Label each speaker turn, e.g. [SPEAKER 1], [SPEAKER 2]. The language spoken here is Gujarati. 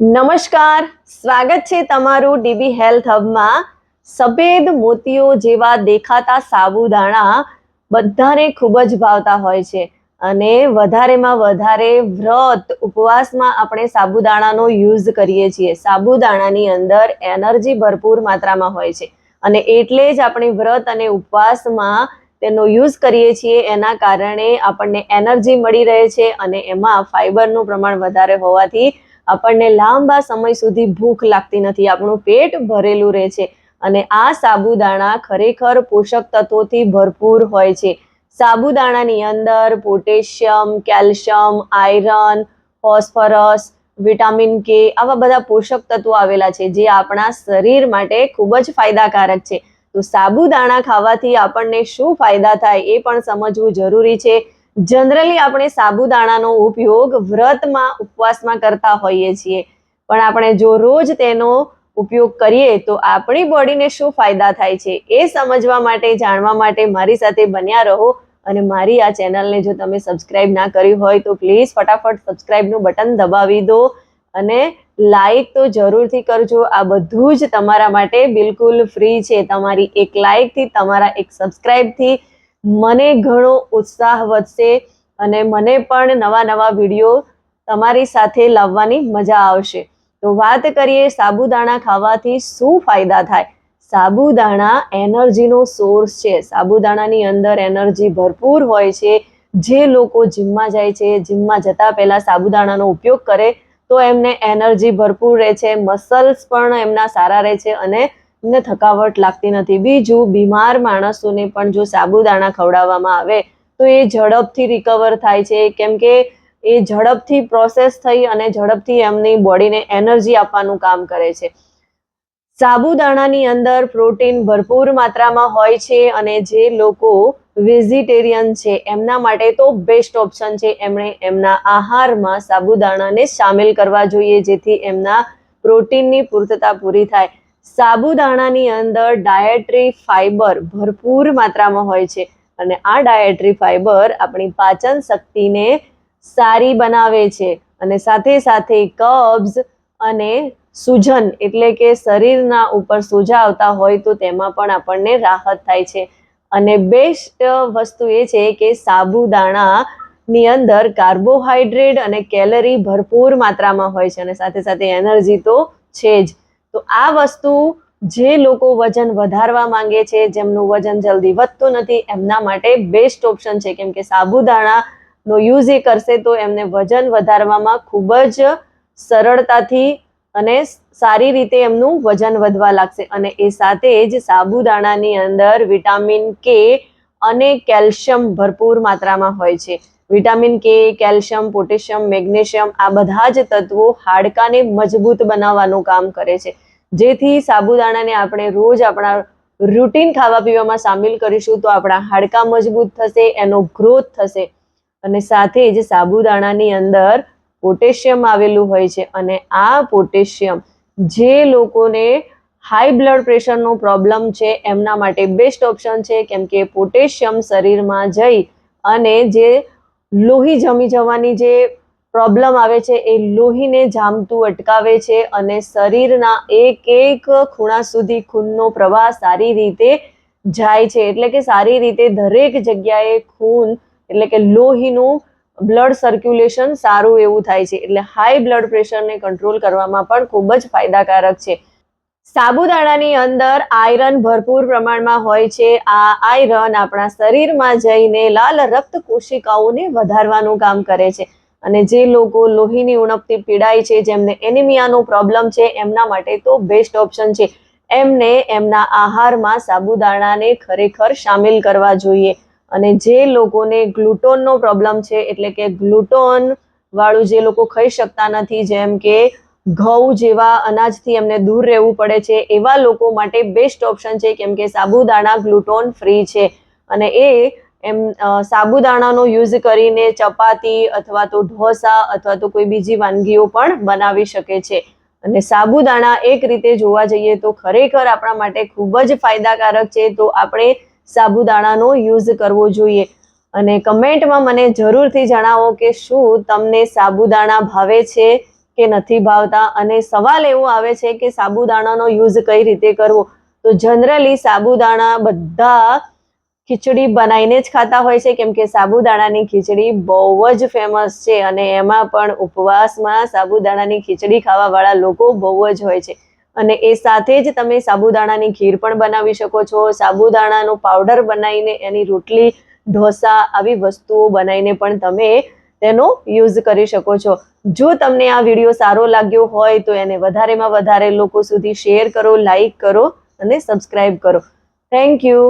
[SPEAKER 1] નમસ્કાર. સ્વાગત છે તમારું ડીબી હેલ્થ હબમાં. સફેદ મોતીઓ જેવા દેખાતા સાબુદાણા બધાને ખૂબ જ ભાવતા હોય છે અને વધારેમાં વધારે વ્રત, ઉપવાસમાં આપણે સાબુદાણાનો યુઝ કરીએ છીએ. સાબુદાણાની અંદર એનર્જી ભરપૂર માત્રામાં હોય છે અને એટલે જ આપણે વ્રત અને ઉપવાસમાં તેનો યુઝ કરીએ છીએ. એના કારણે આપણને એનર્જી મળી રહે છે અને એમાં ફાઈબરનું પ્રમાણ વધારે હોવાથી આપણને લાંબા સમય સુધી ભૂખ લાગતી નથી, આપણું પેટ ભરેલું રહે છે અને આ સાબુદાણા ખરેખર પોષક તત્વોથી ભરપૂર હોય છે. સાબુદાણાની અંદર potassium, calcium, iron, phosphorus, vitamin કે આવા બધા પોષક તત્વો આવેલા છે જે આપણા શરીર માટે ખૂબ જ ફાયદાકારક છે. તો સાબુદાણા ખાવાથી આપણને શું ફાયદા થાય એ પણ સમજવું જરૂરી છે. જનરલી આપણે સાબુદાણાનો ઉપયોગ વ્રતમાં, ઉપવાસમાં કરતા હોઈએ છીએ. પણ આપણે જો રોજ તેનો ઉપયોગ કરીએ તો આપણી બોડીને શું ફાયદા થાય છે એ સમજવા માટે, જાણવા માટે મારી સાથે બન્યા રહો. અને મારી આ ચેનલને જો તમે સબસ્ક્રાઇબ ના કરી હોય તો પ્લીઝ ફટાફટ સબસ્ક્રાઇબનું બટન દબાવી દો. અને લાઈક તો જરૂરથી કરજો. આ બધું જ તમારા માટે બિલકુલ ફ્રી છે. તમારી એક લાઈકથી, તમારા એક સબસ્ક્રાઇબથી મને ઘણો ઉત્સાહ વધશે અને મને પણ નવા નવા વીડિયો તમારી સાથે લાવવાની મજા આવશે. તો વાત કરીએ સાબુદાણા ખાવાથી શું ફાયદા થાય? સાબુદાણા એનર્જીનો સોર્સ છે. સાબુદાણાની અંદર એનર્જી ભરપૂર હોય છે. જે લોકો જીમમાં જાય છે, જીમમાં જતા પહેલાં સાબુદાણાનો ઉપયોગ કરે, તો એમને એનર્જી ભરપૂર રહે છે, મસલ્સ પણ એમના સારા રહે છે અને ને થકાવટ લાગતી નથી. બીજું, બીમાર માણસોને પણ જો સાબુદાણા ખવડાવવામાં આવે, તો એ ઝડપથી રિકવર થાય છે. કેમ કે એ ઝડપથી પ્રોસેસ થઈ અને ઝડપથી એમની બોડીને એનર્જી આપવાનું કામ કરે છે. સાબુદાણાની અંદર પ્રોટીન ભરપૂર માત્રામાં હોય છે અને જે લોકો વેજીટેરિયન છે, એમના માટે તો બેસ્ટ ઓપ્શન છે. એમણે એમના આહારમાં સાબુદાણાને સામેલ કરવા જોઈએ, જેથી એમના પ્રોટીનની પૂર્તતા પૂરી થાય. સાબુદાણાની અંદર ડાયટ્રી ફાઈબર ભરપૂર માત્રામાં હોય છે. અને આ ડાયટ્રી ફાઈબર આપણી પાચન શક્તિને સારી બનાવે છે. અને સાથે સાથે કબ્ઝ અને સૂજન એટલે કે શરીરના ઉપર સોજા આવતા હોય તો તેમાં પણ આપણને રાહત થાય છે. અને બેસ્ટ વસ્તુ એ છે કે સાબુદાણા ની અંદર કાર્બોહાઈડ્રેટ અને કેલરી ભરપૂર માત્રામાં હોય છે. અને સાથે સાથે એનર્જી તો છે જ. તો આ વસ્તુ જે લોકો વજન વધારવા માંગે છે, જેમનું વજન જલ્દી વધતું નથી, એમના માટે બેસ્ટ ઓપ્શન છે. કેમ કે સાબુદાણાનો યુઝ એ કરશે તો એમને વજન વધારવામાં ખૂબ જ સરળતાથી અને સારી રીતે એમનું વજન વધવા લાગશે. અને એ સાથે જ સાબુદાણાની અંદર વિટામિન કે અને કેલ્શિયમ ભરપૂર માત્રામાં હોય છે. વિટામિન કે, કેલ્શિયમ, પોટેશિયમ, મેગ્નેશિયમ આ બધા જ તત્વો હાડકાને મજબૂત બનાવવાનું કામ કરે છે. જેથી સાબુદાણાને આપણે રોજ આપણા રૂટીન ખાવા પીવામાં સામેલ કરીશું તો આપણા હાડકા મજબૂત થશે, એનો ગ્રોથ થશે. અને સાથે જ સાબુદાણાની અંદર પોટેશિયમ આવેલું હોય છે અને આ પોટેશિયમ જે લોકોને હાઈ બ્લડ પ્રેશરનો પ્રોબ્લેમ છે એમના માટે બેસ્ટ ઓપ્શન છે, કેમ કે પોટેશિયમ શરીરમાં જઈ અને જે લોહી જમી જવાની જે પ્રોબ્લેમ આવે છે, એ લોહીને જામતું અટકાવે છે અને શરીરના એક એક ખૂણા સુધી ખૂનનો પ્રવાહ સારી રીતે જાય છે. એટલે કે સારી રીતે દરેક જગ્યાએ ખૂન, એટલે કે લોહીનું બ્લડ સર્ક્યુલેશન સારું એવું થાય છે. એટલે હાઈ બ્લડ પ્રેશરને કંટ્રોલ કરવામાં પણ ખૂબ જ ફાયદાકારક છે. સાબુદાણાની અંદર આયરન ભરપૂર પ્રમાણમાં હોય છે. આ આયરન આપણા શરીરમાં જઈને લાલ રક્ત કોશિકાઓને વધારવાનું કામ કરે છે. અને જે લોકો લોહીની ઉણપથી પીડાય છે, જેમને એનિમિયાનો પ્રોબ્લેમ છે, એમના માટે તો બેસ્ટ ઓપ્શન છે. એમને એમના આહારમાં સાબુદાણાને ખરેખર સામેલ કરવા જોઈએ. અને જે લોકોને ગ્લુટોનનો પ્રોબ્લેમ છે, એટલે કે ગ્લુટોન વાળું જે લોકો ખાઈ શકતા નથી, જેમ કે ઘઉં જેવા અનાજથી એમને દૂર રહેવું પડે છે, એવા લોકો માટે બેસ્ટ ઓપ્શન છે કેમ કે સાબુદાણા ગ્લુટોન ફ્રી છે. અને એ એમ સાબુદાણાનો યુઝ કરીને ચપાતી અથવા તો ઢોસા અથવા તો કોઈ બીજી વાનગીઓ પણ બનાવી શકે છે. અને સાબુદાણા એક રીતે જોવા જઈએ તો ખરેખર આપણા માટે ખૂબ જ ફાયદાકારક છે, તો આપણે સાબુદાણાનો યુઝ કરવો જોઈએ. અને કમેન્ટમાં મને જરૂરથી જણાવો કે શું તમને સાબુદાણા ભાવે છે? કે નથી ભાવતા અને સવાલ એવો આવે છે કે સાબુદાણાનો યુઝ કઈ રીતે કરવો? તો જનરલી સાબુદાણા બધા ખીચડી બનાવીને જ ખાતા હોય છે, કેમ કે સાબુદાણાની ખીચડી બહુ જ ફેમસ છે અને એમાં પણ ઉપવાસમાં સાબુદાણાની ખીચડી ખાવાવાળા લોકો બહુ જ હોય છે. અને એ સાથે જ તમે સાબુદાણાની ખીર પણ બનાવી શકો છો. સાબુદાણાનો પાવડર બનાવીને એની રોટલી, ઢોસા આવી વસ્તુઓ બનાવીને પણ તમે તેનો યુઝ કરી શકો છો. જો તમને આ વીડિયો સારો લાગ્યો હોય તો એને વધારેમાં વધારે લોકો સુધી શેર કરો, લાઈક કરો અને સબસ્ક્રાઈબ કરો. Thank you